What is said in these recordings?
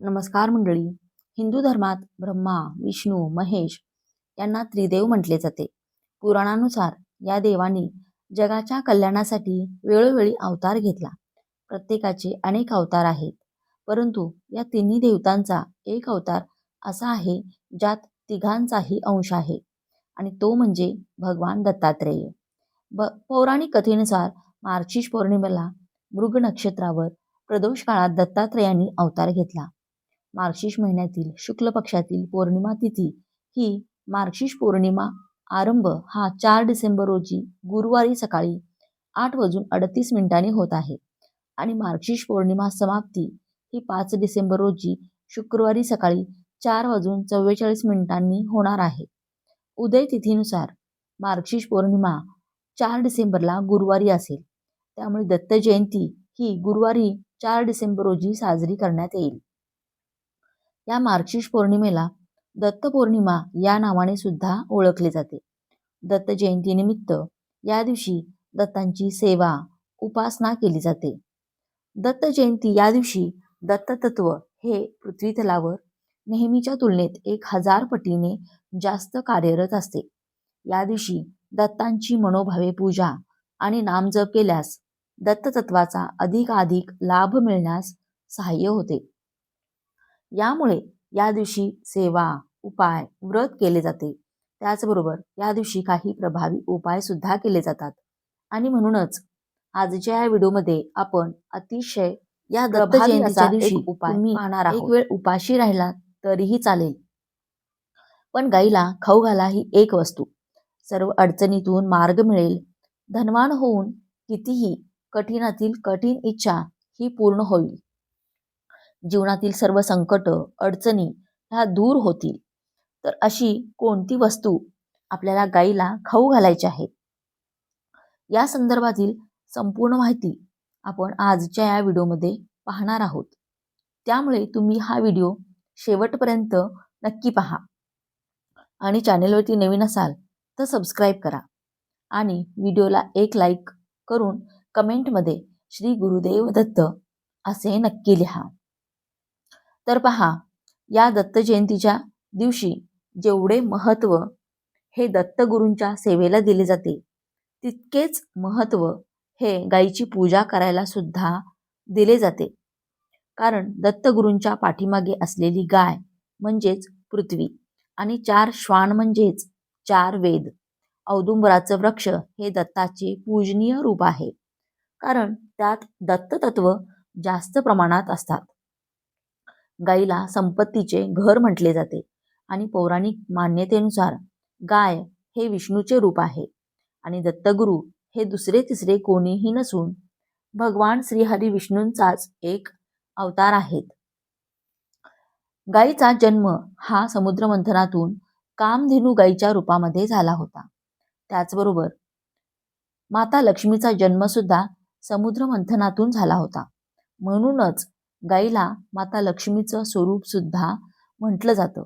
नमस्कार मंडळी. हिंदू धर्मात ब्रह्मा विष्णू महेश यांना त्रिदेव म्हटले जाते. पुराणानुसार या देवांनी जगाच्या कल्याणासाठी वेळोवेळी अवतार घेतला. प्रत्येकाचे अनेक अवतार आहेत. परंतु या तिन्ही देवतांचा एक अवतार असा आहे ज्यात तिघांचाही अंश आहे आणि तो म्हणजे भगवान दत्तात्रेय. ब पौराणिक कथेनुसार मार्चिश पौर्णिमेला मृग नक्षत्रावर प्रदोष काळात दत्तात्रेयांनी अवतार घेतला. मार्गशीर्ष महिन्यातील शुक्ल पक्षातील पौर्णिमा तिथी. ही मार्गशीर्ष पौर्णिमा आरंभ हा चार डिसेंबर रोजी गुरुवारी सकाळी आठ वाजून अडतीस मिनिटांनी होत आहे. आणि मार्गशीर्ष पौर्णिमा समाप्ती ही पाच डिसेंबर रोजी शुक्रवारी सकाळी चार वाजून चव्वेचाळीस मिनिटांनी होणार आहे. उदय तिथीनुसार मार्गशीर्ष पौर्णिमा चार डिसेंबरला गुरुवारी असेल. त्यामुळे दत्त जयंती ही गुरुवारी चार डिसेंबर रोजी साजरी करण्यात येईल. या मार्गशीर्ष पौर्णिमेला दत्त पौर्णिमा या नावाने सुद्धा ओळखले जाते. दत्त जयंतीनिमित्त या दिवशी दत्तांची सेवा उपासना केली जाते. दत्त जयंती या दिवशी दत्ततत्व हे पृथ्वीतलावर नेहमीच्या तुलनेत एक हजार पटीने जास्त कार्यरत असते. या दिवशी दत्तांची मनोभावे पूजा आणि नामजप केल्यास दत्ततत्वाचा अधिकाधिक लाभ मिळण्यास सहाय्य होते. यामुळे या दिवशी सेवा उपाय व्रत केले जाते. त्याचबरोबर या दिवशी काही प्रभावी उपाय सुद्धा केले जातात. आणि म्हणूनच आजच्या या व्हिडिओमध्ये आपण अतिशय या दत्त जयंतीच्या दिवशी एक उपाय पाहणार एक. वेळ उपाशी राहिला तरीही चालेल. पण गाईला खाऊ घाला ही एक वस्तू. सर्व अडचणीतून मार्ग मिळेल. धनवान होऊन कितीही कठीणातील कठीण इच्छा ही पूर्ण होईल. जीवनातील सर्व संकट अडचणी ह्या दूर होतील. तर अशी कोणती वस्तू आपल्याला गाईला खाऊ घालायची आहे या संदर्भातील संपूर्ण माहिती आपण आजच्या या व्हिडिओमध्ये पाहणार आहोत. त्यामुळे तुम्ही हा व्हिडिओ शेवटपर्यंत नक्की पहा. आणि चॅनेलवरती नवीन असाल तर सबस्क्राईब करा. आणि व्हिडिओला एक लाईक करून कमेंटमध्ये श्री गुरुदेव दत्त असे नक्की लिहा. तर पहा या दत्त जयंतीच्या दिवशी जेवढे महत्त्व हे दत्तगुरूंच्या सेवेला दिले जाते तितकेच महत्त्व हे गाईची पूजा करायला सुद्धा दिले जाते. कारण दत्तगुरूंच्या पाठीमागे असलेली गाय म्हणजेच पृथ्वी आणि चार श्वान म्हणजेच चार वेद औदुंबराचं वृक्ष हे दत्ताचे पूजनीय रूप आहे. कारण त्यात दत्ततत्व जास्त प्रमाणात असतात. गाईला संपत्तीचे घर म्हटले जाते आणि पौराणिक मान्यतेनुसार गाय हे विष्णूचे रूप आहे आणि दत्तगुरू हे दुसरे तिसरे कोणीही नसून भगवान श्रीहरी विष्णूंचाच एक अवतार आहेत. गायीचा जन्म हा समुद्रमंथनातून कामधेनू गायीच्या रूपामध्ये झाला होता. त्याचबरोबर माता लक्ष्मीचा जन्मसुद्धा समुद्रमंथनातून झाला होता. म्हणूनच गाईला माता लक्ष्मीचं स्वरूप सुद्धा म्हटलं जातं.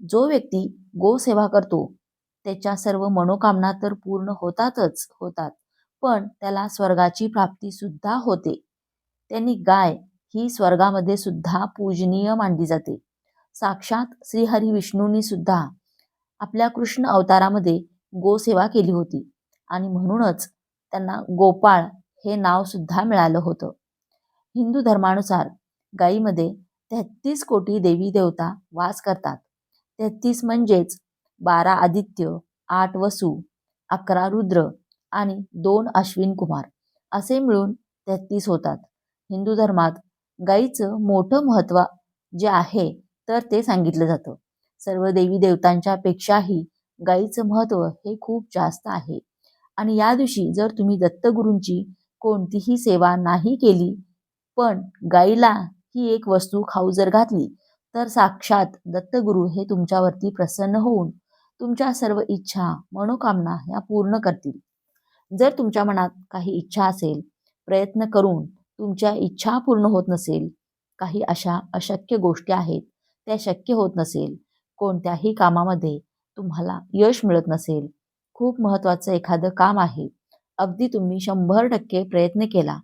जो व्यक्ती गोसेवा करतो त्याच्या सर्व मनोकामना तर पूर्ण होतातच होतात पण त्याला स्वर्गाची प्राप्ती सुद्धा होते. त्यांनी गाय ही स्वर्गामध्ये सुद्धा पूजनीय मानली जाते. साक्षात श्रीहरी विष्णूंनी सुद्धा आपल्या कृष्ण अवतारामध्ये गोसेवा केली होती आणि म्हणूनच त्यांना गोपाळ हे नाव सुद्धा मिळालं होतं. हिंदू धर्मानुसार गायीमध्ये तेहतीस कोटी देवी देवता वास करतात. तेहतीस म्हणजेच बारा आदित्य आठ वसू अकरा रुद्र आणि दोन अश्विन कुमार असे मिळून तेहतीस होतात. हिंदू धर्मात गाईचं मोठं महत्त्व जे आहे तर ते सांगितलं जातं. सर्व देवी देवतांच्या पेक्षाही गाईचं महत्त्व हे खूप जास्त आहे. आणि या दिवशी जर तुम्ही दत्तगुरूंची कोणतीही सेवा नाही केली पण गाईला ही एक वस्तू खाऊ जर घातली तर साक्षात दत्तगुरू हे तुमच्यावरती प्रसन्न होऊन तुमच्या सर्व इच्छा मनोकामना ह्या पूर्ण करतील. जर तुमच्या मनात काही इच्छा असेल प्रयत्न करून तुमच्या इच्छा पूर्ण होत नसेल काही अशा अशक्य गोष्टी आहेत त्या शक्य होत नसेल कोणत्याही कामामध्ये तुम्हाला यश मिळत नसेल खूप महत्त्वाचं एखादं काम आहे. अगदी तुम्ही शंभर टक्के प्रयत्न केला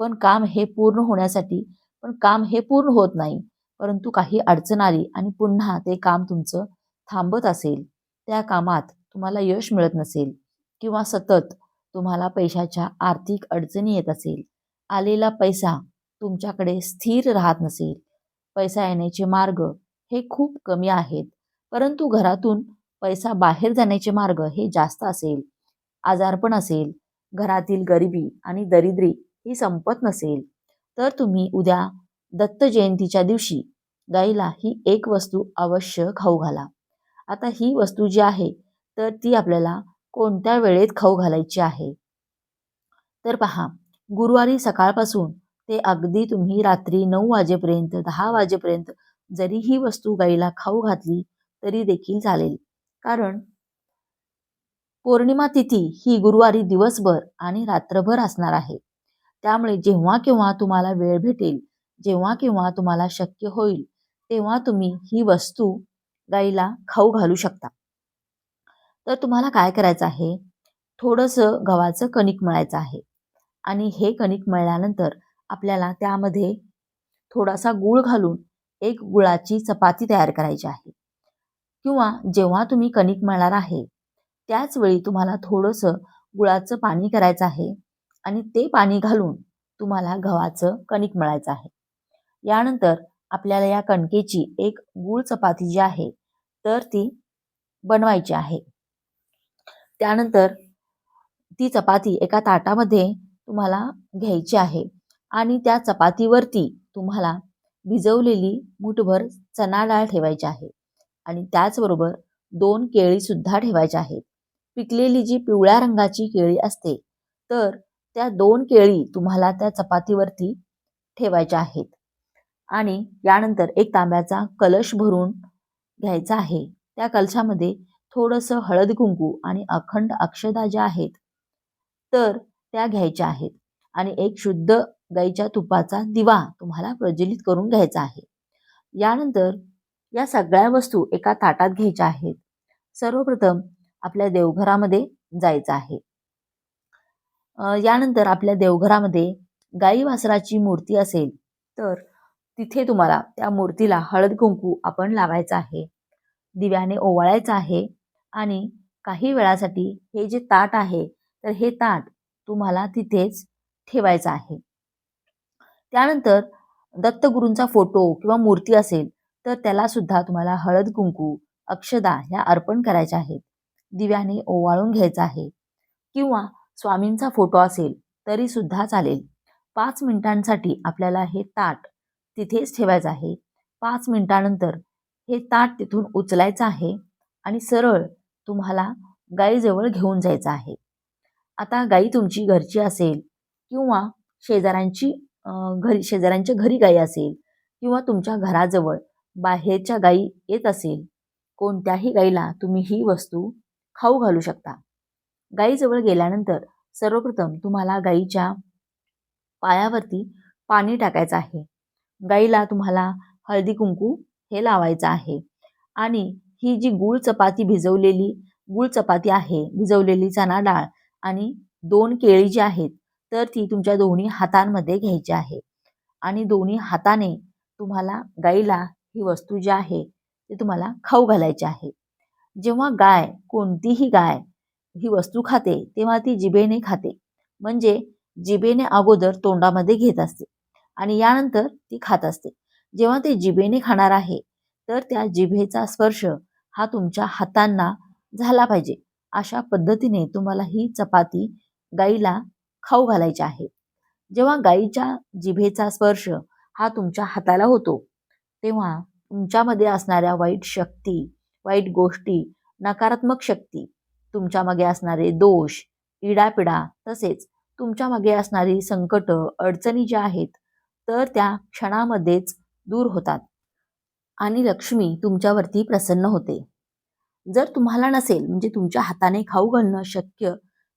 पण काम हे पूर्ण होण्यासाठी पण काम हे पूर्ण होत नाही. परंतु काही अडचण आली आणि पुन्हा ते काम तुमचं थांबत असेल त्या कामात तुम्हाला यश मिळत नसेल किंवा सतत तुम्हाला पैशाच्या आर्थिक अडचणी येत असेल आलेला पैसा तुमच्याकडे स्थिर राहत नसेल पैसा येण्याचे मार्ग हे खूप कमी आहेत परंतु घरातून पैसा बाहेर जाण्याचे मार्ग हे जास्त असेल आजारपण असेल घरातील गरिबी आणि दरिद्री ही संपत नसेल. तर तुम्ही उद्या दत्त जयंतीच्या दिवशी गाईला ही एक वस्तू अवश्य खाऊ घाला. आता ही वस्तू जी आहे तर ती आपल्याला कोणत्या वेळेत खाऊ घालायची आहे? तर पहा गुरुवारी सकाळपासून ते अगदी तुम्ही रात्री नऊ वाजेपर्यंत दहा वाजेपर्यंत जरी ही वस्तू गाईला खाऊ घातली तरी देखील चालेल. कारण पौर्णिमा तिथी ही गुरुवारी दिवसभर आणि रात्रभर असणार आहे. त्यामुळे जेव्हा केव्हा तुम्हाला वेळ भेटेल जेव्हा केव्हा तुम्हाला शक्य होईल तेव्हा तुम्ही ही वस्तू गाईला खाऊ घालू शकता. तर तुम्हाला काय करायचं आहे? थोडंसं गव्हाचं कणिक मळायचं आहे. आणि हे कणिक मळल्यानंतर आपल्याला त्यामध्ये थोडासा गूळ घालून एक गुळाची चपाती तयार करायची आहे. किंवा जेव्हा तुम्ही कणिक मळणार आहे त्याच वेळी तुम्हाला थोडंसं गुळाचं पाणी करायचं आहे. आणि ते पाणी घालून तुम्हाला गव्हाचं कणिक मळायचं आहे. यानंतर आपल्याला या कणकेची एक गूळ चपाती जी आहे तर ती बनवायची आहे. त्यानंतर ती चपाती एका ताटामध्ये तुम्हाला घ्यायची आहे आणि त्या चपातीवरती तुम्हाला भिजवलेली मुठभर चना डाळ ठेवायची आहे आणि त्याचबरोबर दोन केळी सुद्धा आहेत. पिकलेली जी पिवळ्या रंगाची केळी असते तर त्या दोन केळी तुम्हाला त्या चपातीवरती ठेवायच्या आहेत. आणि यानंतर एक तांब्याचा कलश भरून घ्यायचा आहे. त्या कलशामध्ये थोडंसं हळद कुंकू आणि अखंड अक्षदा ज्या आहेत तर त्या घ्यायच्या आहेत. आणि एक शुद्ध गाईच्या तुपाचा दिवा तुम्हाला प्रज्वलित करून घ्यायचा आहे. यानंतर या सगळ्या वस्तू एका ताटात घ्यायच्या आहेत. सर्वप्रथम आपल्या देवघरामध्ये जायचं आहे. यानंतर आपल्या देवघरामध्ये गाई वासराची मूर्ती असेल तर तिथे तुम्हाला त्या मूर्तीला हळद कुंकू आपण लावायचं आहे. दिव्याने ओवाळायचं आहे आणि काही वेळासाठी हे जे ताट आहे तर हे ताट तुम्हाला तिथेच ठेवायचं आहे. त्यानंतर दत्तगुरूंचा फोटो किंवा मूर्ती असेल तर त्याला सुद्धा तुम्हाला हळद कुंकू अक्षदा ह्या अर्पण करायच्या आहेत. दिव्याने ओवाळून घ्यायचा आहे. किंवा स्वामींचा फोटो असेल तरी सुद्धा चालेल. पाच मिनिटांसाठी आपल्याला हे ताट तिथेच ठेवायचं आहे. पाच मिनिटानंतर हे ताट तिथून उचलायचं आहे आणि सरळ तुम्हाला गाईजवळ घेऊन जायचं आहे. आता गाई तुमची घरची असेल किंवा शेजाऱ्यांची घरी शेजाऱ्यांच्या घरी गाई असेल किंवा तुमच्या घराजवळ बाहेरच्या गाई येत असेल कोणत्याही गाईला तुम्ही ही वस्तू खाऊ घालू शकता. गाईजवळ गेल्यानंतर सर्वप्रथम तुम्हाला गाईच्या पायावरती पाणी टाकायचं आहे. गाईला तुम्हाला हळदी कुंकू हे लावायचं आहे. आणि ही जी गूळ चपाती भिजवलेली गूळ चपाती आहे भिजवलेली चणा डाळ आणि दोन केळी जी आहेत तर ती तुमच्या दोन्ही हातांमध्ये घ्यायची आहे. आणि दोन्ही हाताने तुम्हाला गाईला ही वस्तू जी आहे ती तुम्हाला खाऊ घालायची आहे. जेव्हा गाय कोणतीही गाय ही वस्तू खाते तेव्हा ती जिभेने खाते. म्हणजे जिभेने अगोदर तोंडामध्ये घेत असते आणि यानंतर ती खात असते. जेव्हा ते जिभेने खाणार आहे तर त्या जिभेचा स्पर्श हा तुमच्या हातांना झाला पाहिजे. अशा पद्धतीने तुम्हाला ही चपाती गाईला खाऊ घालायची आहे. जेव्हा गाईच्या जिभेचा स्पर्श हा तुमच्या हाताला होतो तेव्हा तुमच्यामध्ये असणाऱ्या वाईट शक्ती वाईट गोष्टी नकारात्मक शक्ती तुमच्या मागे असणारे दोष इडापिडा तसेच तुमच्या मागे असणारी संकट अडचणी ज्या आहेत तर त्या क्षणामध्येच दूर होतात. आणि लक्ष्मी तुमच्यावरती प्रसन्न होते. जर तुम्हाला नसेल म्हणजे तुमच्या हाताने खाऊ घालणं शक्य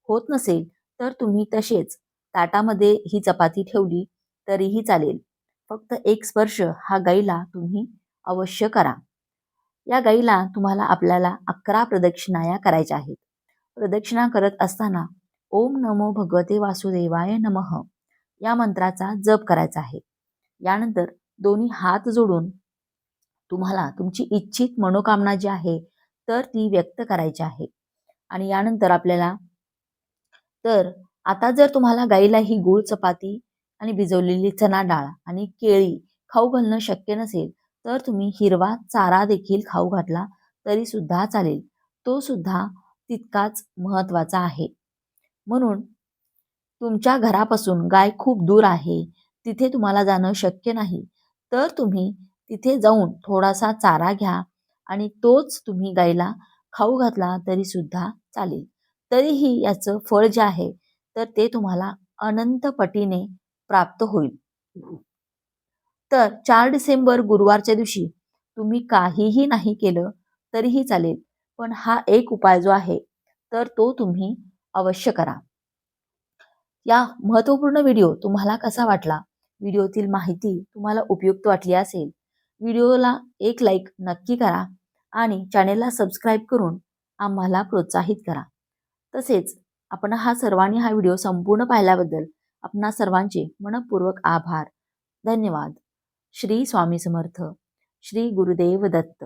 होत नसेल तर तुम्ही तसेच ताटामध्ये ही चपाती ठेवली तरीही चालेल. फक्त एक स्पर्श हा गाईला तुम्ही अवश्य करा. या गाईला तुम्हाला आपल्याला अकरा प्रदक्षिणा या करायच्या आहेत. प्रदक्षिणा करत असताना ओम नमो भगवते वासुदेवाय नमः या मंत्राचा जप करायचा आहे. यानंतर दोन्ही हात जोडून तुम्हाला तुमची इच्छित मनोकामना जी आहे तर ती व्यक्त करायची आहे. आणि यानंतर आपल्याला तर आता जर तुम्हाला गाईला ही गूळ चपाती आणि भिजवलेली चना डाळ आणि केळी खाऊ घालणं शक्य नसेल तर तुम्ही हिरवा चारा देखील खाऊ घातला तरी सुद्धा चालेल. तो सुद्धा तितकाच महत्त्वाचा आहे. म्हणून तुमच्या घरापासून गाय खूप दूर आहे तिथे तुम्हाला जाणं शक्य नाही. तर तुम्ही तिथे जाऊन थोडासा चारा घ्या आणि तोच तुम्ही गायला खाऊ घातला तरी सुद्धा चालेल. तरीही याचं फळ जे आहे तर ते तुम्हाला अनंत पटीने प्राप्त होईल. तर चार डिसेंबर गुरुवारच्या दिवशी तुम्ही काहीही नाही केलं तरीही चालेल. पण हा एक उपाय जो आहे तर तो तुम्ही अवश्य करा. या महत्त्वपूर्ण व्हिडिओ तुम्हाला कसा वाटला? व्हिडिओतील माहिती तुम्हाला उपयुक्त वाटली असेल व्हिडिओला एक लाईक नक्की करा आणि चॅनेलला सबस्क्राईब करून आम्हाला प्रोत्साहित करा. तसेच आपण हा सर्वांनी हा व्हिडिओ संपूर्ण पाहिल्याबद्दल आपणा सर्वांचे मनपूर्वक आभार. धन्यवाद. श्री स्वामी समर्थ. श्री गुरुदेव दत्त.